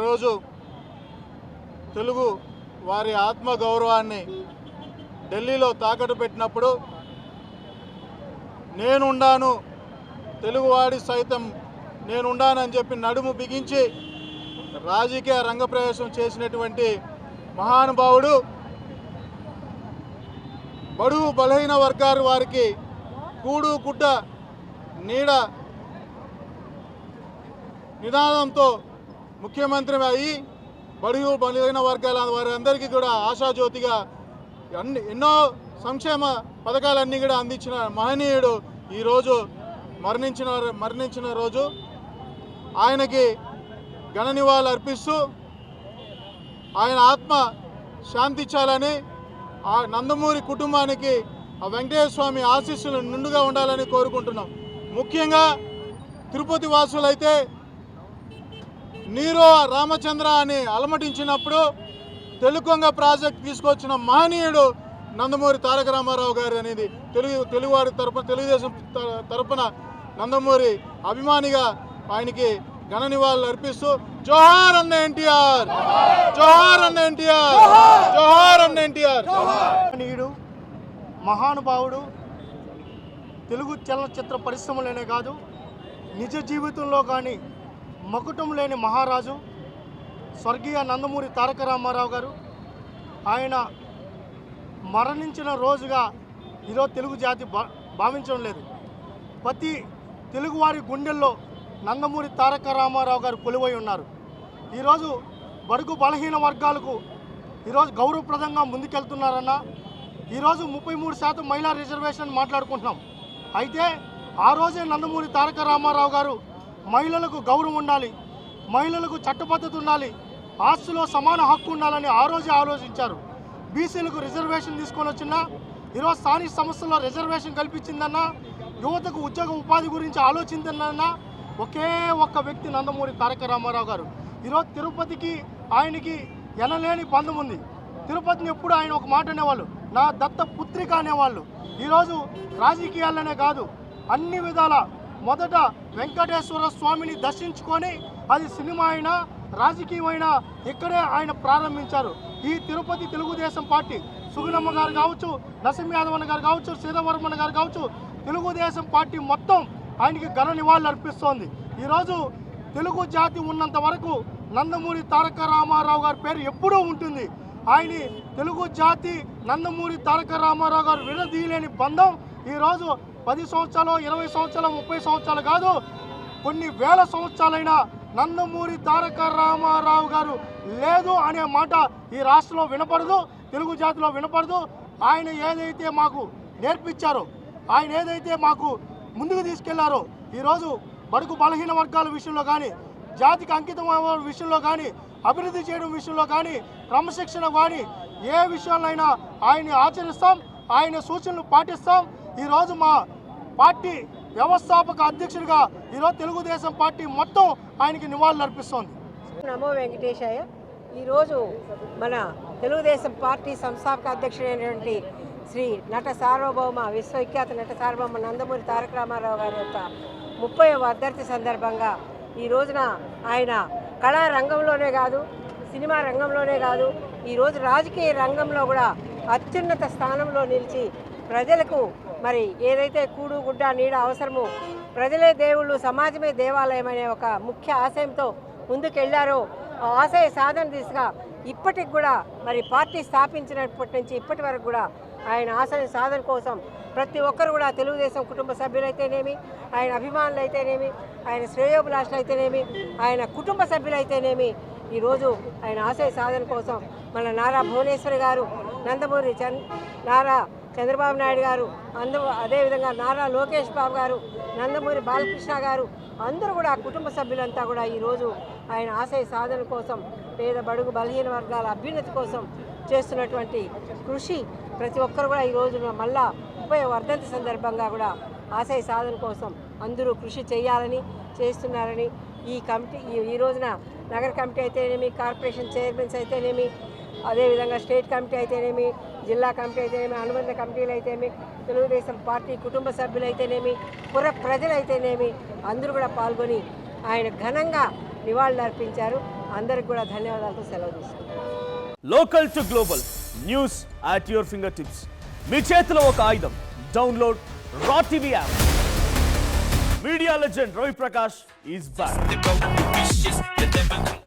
రోజు తెలుగు వారి ఆత్మ గౌరవాన్ని ఢిల్లీలో తాకట్టు పెట్టినప్పుడు నేనుండాను తెలుగువాడి సైతం నేనుండానని చెప్పి నడుము బిగించి రాజకీయ రంగప్రవేశం చేసినటువంటి మహానుభావుడు బడుగు బలహీన వర్గాల వారికి కూడు గుడ్డ నీడ నినాదంతో ముఖ్యమంత్రి అయ్యి బడుగు బలహీన వర్గాల వారందరికీ కూడా ఆశాజ్యోతిగా అన్ని ఎన్నో సంక్షేమ పథకాలన్నీ కూడా అందించిన మహనీయుడు ఈరోజు మరణించిన మరణించిన రోజు. ఆయనకి ఘన నివాళులు అర్పిస్తూ ఆయన ఆత్మ శాంతించాలని ఆ నందమూరి కుటుంబానికి ఆ వెంకటేశ్వర స్వామి ఆశీస్సులు నిండుగా ఉండాలని కోరుకుంటున్నాం. ముఖ్యంగా తిరుపతి వాసులైతే నీరో రామచంద్ర అని అలమటించినప్పుడు తెలుగొంగ ప్రాజెక్ట్ తీసుకొచ్చిన మహనీయుడు నందమూరి తారక రామారావు గారు అనేది తెలుగు తెలుగువారి తరపున తెలుగుదేశం త- తరపున నందమూరి అభిమానిగా ఆయనకి ఘన నివాళులు అర్పిస్తూ జోహార్ అన్న ఎన్టీఆర్! జోహార్ అన్న ఎన్టీఆర్! జోహార్ అన్న ఎన్టీఆర్! నీడు మహానుభావుడు తెలుగు చలనచిత్ర పరిశ్రమలోనే కాదు నిజ జీవితంలో కానీ మకుటం లేని మహారాజు స్వర్గీయ నందమూరి తారక రామారావు గారు ఆయన మరణించిన రోజుగా ఈరోజు తెలుగు జాతి భా భావించడం లేదు. ప్రతి తెలుగువారి గుండెల్లో నందమూరి తారక రామారావు గారు కొలువై ఉన్నారు. ఈరోజు బడుగు బలహీన వర్గాలకు ఈరోజు గౌరవప్రదంగా ముందుకెళ్తున్నారన్న ఈరోజు ముప్పై మూడు శాతం మహిళా రిజర్వేషన్ మాట్లాడుకుంటున్నాం. అయితే ఆ రోజే నందమూరి తారక రామారావు గారు మహిళలకు గౌరవం ఉండాలి మహిళలకు చట్టపద్ధతి ఉండాలి ఆస్తులో సమాన హక్కు ఉండాలని ఆ రోజే ఆలోచించారు. బీసీలకు రిజర్వేషన్ తీసుకొని వచ్చినా ఈరోజు స్థానిక సంస్థల్లో రిజర్వేషన్ కల్పించిందన్నా యువతకు ఉద్యోగ ఉపాధి గురించి ఆలోచించిందన్నా ఒకే ఒక్క వ్యక్తి నందమూరి తారక రామారావు గారు. ఈరోజు తిరుపతికి ఆయనకి ఎనలేని బంధం ఉంది. తిరుపతిని ఎప్పుడు ఆయన ఒక మాట అనేవాళ్ళు నా దత్త పుత్రిక అనేవాళ్ళు. ఈరోజు రాజకీయాల్లోనే కాదు అన్ని విధాల మొదట వెంకటేశ్వర స్వామిని దర్శించుకొని అది సినిమా అయినా రాజకీయమైనా ఇక్కడే ఆయన ప్రారంభించారు. ఈ తిరుపతి తెలుగుదేశం పార్టీ సుగుణమ్మ గారు కావచ్చు నరసింహ యాదవన్న గారు కావచ్చు సీతావర్మన్న గారు కావచ్చు తెలుగుదేశం పార్టీ మొత్తం ఆయనకి ఘన నివాళులు అర్పిస్తోంది. ఈరోజు తెలుగు జాతి ఉన్నంత వరకు నందమూరి తారక రామారావు గారి పేరు ఎప్పుడూ ఉంటుంది. ఆయన తెలుగు జాతి నందమూరి తారక రామారావు గారు విడదీయలేని బంధం ఈరోజు పది సంవత్సరాలు ఇరవై సంవత్సరాలు ముప్పై సంవత్సరాలు కాదు కొన్ని వేల సంవత్సరాలైనా నందమూరి తారక రామారావు గారు లేదు అనే మాట ఈ రాష్ట్రంలో వినపడదు తెలుగు జాతిలో వినపడదు. ఆయన ఏదైతే మాకు నేర్పించారో ఆయన ఏదైతే మాకు ముందుకు తీసుకెళ్ళారో ఈరోజు బడుగు బలహీన వర్గాల విషయంలో కానీ జాతికి అంకితం విషయంలో కానీ అభివృద్ధి చేయడం విషయంలో కానీ క్రమశిక్షణ కానీ ఏ విషయంలో ఆయన్ని ఆచరిస్తాం ఆయన సూచనలు పాటిస్తాం. ఈరోజు మా పార్టీ వ్యవస్థాపక అధ్యక్షుడిగా ఈరోజు తెలుగుదేశం పార్టీ మొత్తం ఆయనకి నివాళులు అర్పిస్తోంది. నమో వెంకటేశాయ ఈరోజు మన తెలుగుదేశం పార్టీ సంస్థాపక అధ్యక్షుడైనటువంటి శ్రీ నట సార్వభౌమ విశ్వవిఖ్యాత నట సార్వభౌమ నందమూరి తారక రామారావు గారి యొక్క ముప్పై వర్ధంతి సందర్భంగా ఈ రోజున ఆయన కళా రంగంలోనే కాదు సినిమా రంగంలోనే కాదు ఈరోజు రాజకీయ రంగంలో కూడా అత్యున్నత స్థానంలో నిలిచి ప్రజలకు మరి ఏదైతే కూడు గుడ్డ నీడ అవసరమో ప్రజలే దేవుళ్ళు సమాజమే దేవాలయం అనే ఒక ముఖ్య ఆశయంతో ముందుకెళ్ళారో ఆ ఆశయ సాధన దిశగా ఇప్పటికి కూడా మరి పార్టీ స్థాపించినప్పటి నుంచి ఇప్పటి వరకు కూడా ఆయన ఆశయ సాధన కోసం ప్రతి ఒక్కరు కూడా తెలుగుదేశం కుటుంబ సభ్యులైతేనేమి ఆయన అభిమానులు అయితేనేమి ఆయన శ్రేయోభిలాషులు అయితేనేమి ఆయన కుటుంబ సభ్యులైతేనేమి ఈరోజు ఆయన ఆశయ సాధన కోసం మన నారా భువనేశ్వరి గారు నందమూరి చంద్ నారా చంద్రబాబు నాయుడు గారు అందు అదేవిధంగా నారా లోకేష్ బాబు గారు నందమూరి బాలకృష్ణ గారు అందరూ కూడా కుటుంబ సభ్యులంతా కూడా ఈరోజు ఆయన ఆశయ సాధన కోసం పేద బడుగు బలహీన వర్గాల అభ్యున్నతి కోసం చేస్తున్నటువంటి కృషి ప్రతి ఒక్కరు కూడా ఈ రోజున మళ్ళా ముప్పై వర్ధంతి సందర్భంగా కూడా ఆశయ సాధన కోసం అందరూ కృషి చేయాలని చేస్తున్నారని ఈ కమిటీ ఈ- ఈ రోజున నగర కమిటీ అయితేనేమి కార్పొరేషన్ చైర్మన్స్ అయితేనేమి అదేవిధంగా స్టేట్ కమిటీ అయితేనేమి జిల్లా కమిటీ అయితేనేమి అనుబంధ కమిటీలు అయితేనేమి తెలుగుదేశం పార్టీ కుటుంబ సభ్యులు అయితేనేమి పుర ప్రజలు అయితేనేమి అందరూ కూడా పాల్గొని ఆయన ఘనంగా నివాళులు అర్పించారు అందరికి కూడా ధన్యవాదాలతో సెలవు తీసుకుంటాను local to global news at your finger tips మీ చేతిలో ఒక ఆయుధం. Download raw TV app media legend Ravi Prakash is back